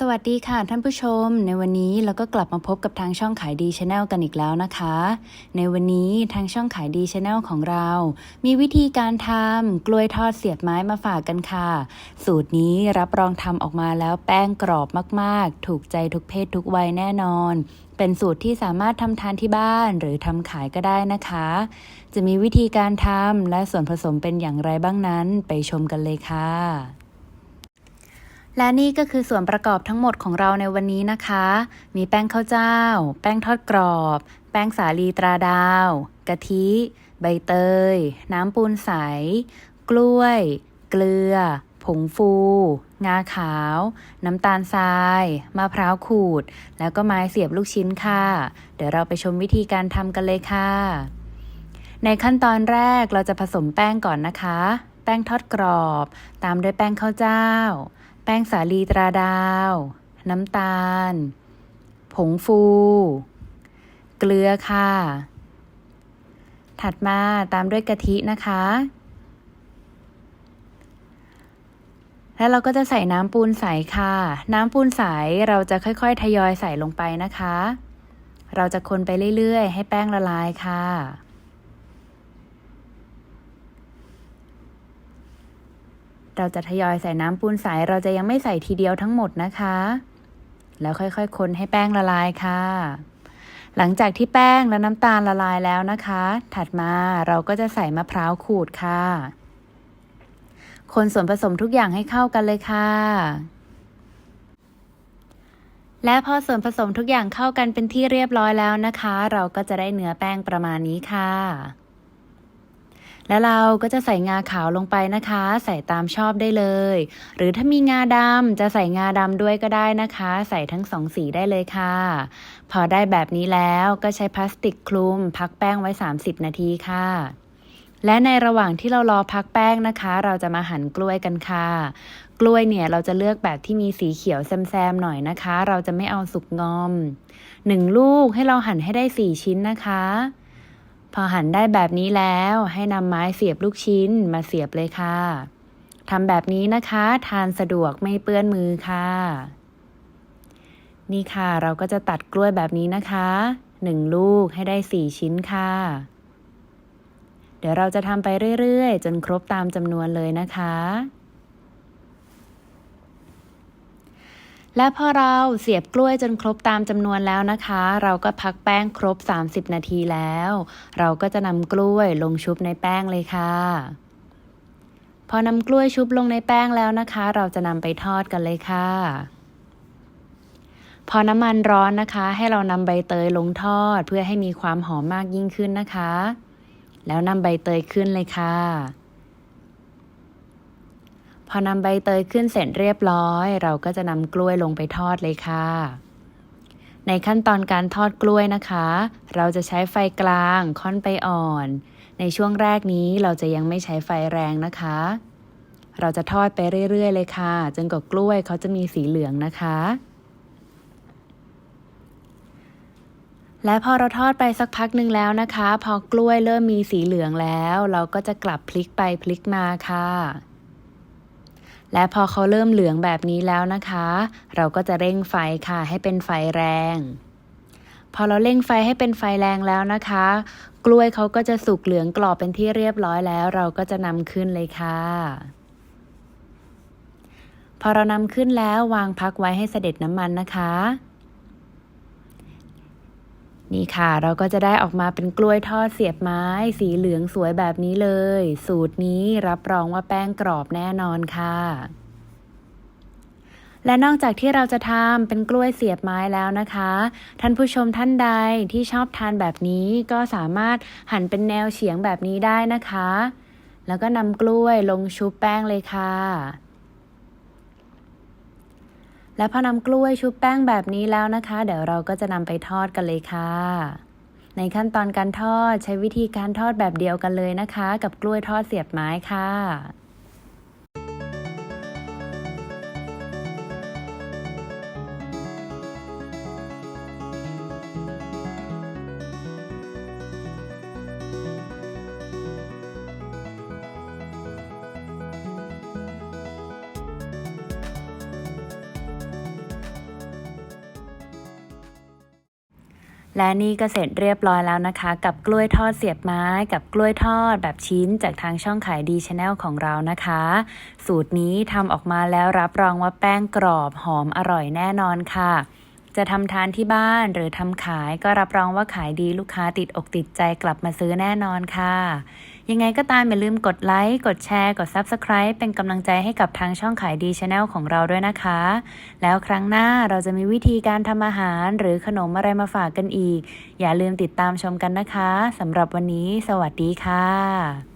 สวัสดีค่ะท่านผู้ชม ในวันนี้เราก็กลับมาพบกับทางช่องขายดีชาแนลกันอีกแล้วนะคะ ในวันนี้ทางช่องขายดีชาแนลของเรา มีวิธีการทำกล้วยทอดเสียบไม้มาฝากกันค่ะ สูตรนี้รับรองทำออกมาแล้วแป้งกรอบมากๆ ถูกใจทุกเพศทุกวัยแน่นอน เป็นสูตรที่สามารถทำทานที่บ้านหรือทำขายก็ได้นะคะ จะมีวิธีการทำและส่วนผสมเป็นอย่างไรบ้างนั้น ไปชมกันเลยค่ะ และนี่ก็คือส่วนประกอบทั้งหมดของเราในวันนี้นะคะ มีแป้งข้าวเจ้า แป้งทอดกรอบ แป้งสาลีตราดาว กะทิ ใบเตย น้ำปูนใส กล้วย เกลือ ผงฟู งาขาว น้ำตาลทราย มะพร้าวขูด แล้วก็ไม้เสียบลูกชิ้นค่ะ เดี๋ยวเราไปชมวิธีการทำกันเลยค่ะ ในขั้นตอนแรกเราจะผสมแป้งก่อนนะคะ แป้งทอดกรอบ ตามด้วยแป้งข้าวเจ้า แป้งสาลีตราดาว น้ำตาล ผงฟู เกลือค่ะ ถัดมาตามด้วยกะทินะคะ แล้วเราก็จะใส่น้ำปูนใสค่ะ น้ำปูนใสเราจะค่อยๆ ทยอยใส่ลงไปนะคะ เราจะคนไปเรื่อยๆ ให้แป้งละลายค่ะ เราจะทยอยใส่น้ำปูนใสเราจะยังไม่ใส่ทีเดียวทั้งหมดนะคะ แล้วค่อยๆคนให้แป้งละลายค่ะ หลังจากที่แป้งและน้ำตาลละลายแล้วนะคะ ถัดมาเราก็จะใส่มะพร้าวขูดค่ะ คนส่วนผสมทุกอย่างให้เข้ากันเลยค่ะและพอส่วนผสมทุกอย่างเข้ากันเป็นที่เรียบร้อยแล้วนะคะ เราก็จะได้เนื้อแป้งประมาณนี้ค่ะ แล้วเราก็จะใส่งาขาวลงไปนะคะ ใส่ตามชอบได้เลย หรือถ้ามีงาดำจะใส่งาดำด้วยก็ได้นะคะ ใส่ทั้งสองสีได้เลยค่ะ พอได้แบบนี้แล้วก็ใช้พลาสติกคลุม พักแป้งไว้ 30 นาทีค่ะและในระหว่างที่เรารอพักแป้งนะคะ เราจะมาหั่นกล้วยกันค่ะ กล้วยเนี่ยเราจะเลือกแบบที่มีสีเขียวแซมๆหน่อยนะคะ เราจะไม่เอาสุกงอมหนึ่งลูกให้เราหั่นให้ได้สี่ชิ้นนะคะ พอหั่นได้แบบนี้แล้วให้นำไม้เสียบลูกชิ้นมาเสียบเลยค่ะทำแบบนี้นะคะ ทานสะดวกไม่เปื้อนมือค่ะ นี่ค่ะเราก็จะตัดกล้วยแบบนี้นะคะหนึ่งลูกให้ได้สี่ชิ้นค่ะ เดี๋ยวเราจะทำไปเรื่อยๆ จนครบตามจำนวนเลยนะคะ และพอเราเสียบกล้วยจนครบตามจำนวนแล้วนะคะ เราก็พักแป้งครบ 30 นาทีแล้ว เราก็จะนำกล้วยลงชุบในแป้งเลยค่ะ พอนำกล้วยชุบลงในแป้งแล้วนะคะ เราจะนำไปทอดกันเลยค่ะ พอน้ำมันร้อนนะคะ ให้เรานำใบเตยลงทอดเพื่อให้มีความหอมมากยิ่งขึ้นนะคะ แล้วนำใบเตยขึ้นเลยค่ะ พอนำใบเตยขึ้นเสร็จเรียบร้อย เราก็จะนำกล้วยลงไปทอดเลยค่ะ ในขั้นตอนการทอดกล้วยนะคะ เราจะใช้ไฟกลางค่อนไปอ่อน ในช่วงแรกนี้เราจะยังไม่ใช้ไฟแรงนะคะ เราจะทอดไปเรื่อยๆ เลยค่ะ จนกว่ากล้วยเขาจะมีสีเหลืองนะคะและพอเราทอดไปสักพักหนึ่งแล้วนะคะ พอกล้วยเริ่มมีสีเหลืองแล้ว เราก็จะกลับพลิกไปพลิกมาค่ะ และพอเขาเริ่มเหลืองแบบนี้แล้วนะคะ เราก็จะเร่งไฟค่ะให้เป็นไฟแรง พอเราเร่งไฟให้เป็นไฟแรงแล้วนะคะ กล้วยเขาก็จะสุกเหลืองกรอบเป็นที่เรียบร้อยแล้ว เราก็จะนำขึ้นเลยค่ะพอเรานำขึ้นแล้ววางพักไว้ให้เสด็จน้ำมันนะคะ นี่ค่ะ เราก็จะได้ออกมาเป็นกล้วยทอดเสียบไม้ สีเหลืองสวยแบบนี้เลย สูตรนี้รับรองว่าแป้งกรอบแน่นอนค่ะและนอกจากที่เราจะทำเป็นกล้วยเสียบไม้แล้วนะคะ ท่านผู้ชมท่านใดที่ชอบทานแบบนี้ก็สามารถหั่นเป็นแนวเฉียงแบบนี้ได้นะคะ แล้วก็นำกล้วยลงชุบแป้งเลยค่ะ และพอนำกล้วยชุบแป้งแบบนี้แล้วนะคะ เดี๋ยวเราก็จะนำไปทอดกันเลยค่ะ ในขั้นตอนการทอดใช้วิธีการทอดแบบเดียวกันเลยนะคะ กับกล้วยทอดเสียบไม้ค่ะ และนี่ก็เสร็จเรียบร้อยแล้วนะคะ กับกล้วยทอดเสียบไม้กับกล้วยทอดแบบชิ้นจากทางช่องขายดีชาแนลของเรานะคะ สูตรนี้ทำออกมาแล้วรับรองว่าแป้งกรอบหอมอร่อยแน่นอนค่ะ จะทำทานที่บ้านหรือทำขายก็รับรองว่าขายดีลูกค้าติดอกติดใจกลับมาซื้อแน่นอนค่ะ ยังไงก็ตามอย่าลืมกดไลค์ กดแชร์ กด Subscribe เป็นกำลังใจให้กับทางช่องขายดีชาแนลของเราด้วยนะคะ แล้วครั้งหน้าเราจะมีวิธีการทำอาหารหรือขนมอะไรมาฝากกันอีก อย่าลืมติดตามชมกันนะคะสำหรับวันนี้ สวัสดีค่ะ